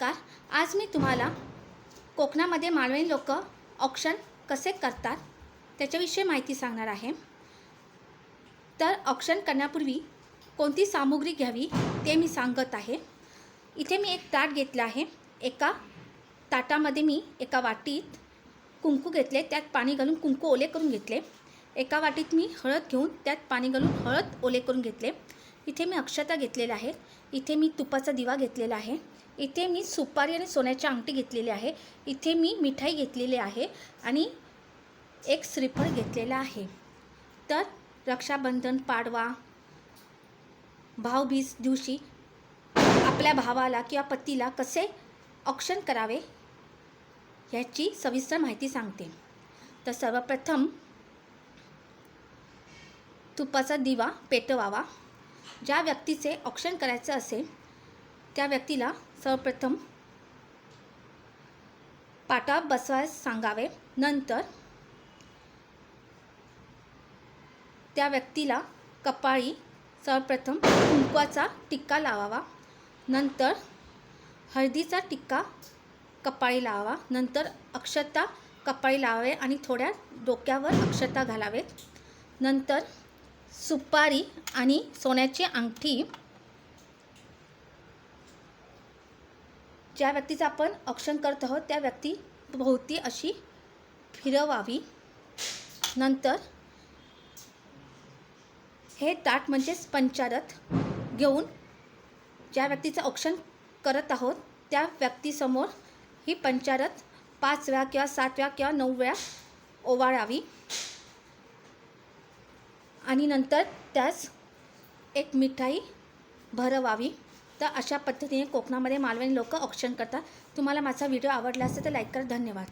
नमस्कार. आज मी तुम्हाला कोकणामध्ये मालवणी लोक ऑक्शन कसे करतात त्याच्याविषयी माहिती सांगणार आहे. तर ऑक्शन करण्यापूर्वी कोणती सामुग्री घ्यावी ते मी सांगत आहे. इथे मी एक ताट घेतलं आहे. एका ताटामध्ये मी एका वाटीत कुंकू घेतले त्यात पाणी घालून कुंकू ओले करून घेतले. एका वाटीत मी हळद घेऊन त्यात पाणी घालून हळद ओले करून घेतले. इथे मी अक्षता घेतलेल्या आहेत इथे मी तुपाचा दिवा घेतलेला आहे. इथे मी सुपारी आणि सोन्याची अंगठी घेतलेली आहे. इथे मी मिठाई घेतलेली आहे आणि एक श्रीफळ घेतलेला आहे. तर रक्षाबंधन पाडवा भाऊबीज दिवशी आपल्या भावाला किंवा पतीला कसे ऑक्शन करावे ह्याची सविस्तर माहिती सांगते. तर सर्वप्रथम तुपाचा दिवा पेटवावा. ज्या व्यक्तीचे ऑक्शन करायचं असेल त्या व्यक्तीला सर्वप्रथम पाटा बसवायला सांगावे. नंतर त्या व्यक्तीला कपाळी सर्वप्रथम कुंकवाचा टिक्का लावावा. नंतर हळदीचा टिक्का कपाळी लावावा. नंतर अक्षता कपाळी लावावे आणि थोड्या डोक्यावर अक्षता घालावे. नंतर सुपारी आणि सोन्याची अंगठी. ज्या व्यक्तीचं आपण औक्षण करत आहोत त्या व्यक्ती भोवती अशी फिरवावी. नंतर हे ताट म्हणजेच पंचारत घेऊन ज्या व्यक्तीचं औक्षण करत आहोत त्या व्यक्तीसमोर ही पंचारत पाच वेळा किंवा सात वेळा किंवा नऊ वेळा ओवाळावी. आणि नंतर त्यास एक मिठाई भरवावी. तर अशा पद्धतीने कोकणामध्ये मालवणी लोक ऑक्शन करतात. तुम्हाला माझा व्हिडिओ आवडला असेल तर लाईक करा. धन्यवाद.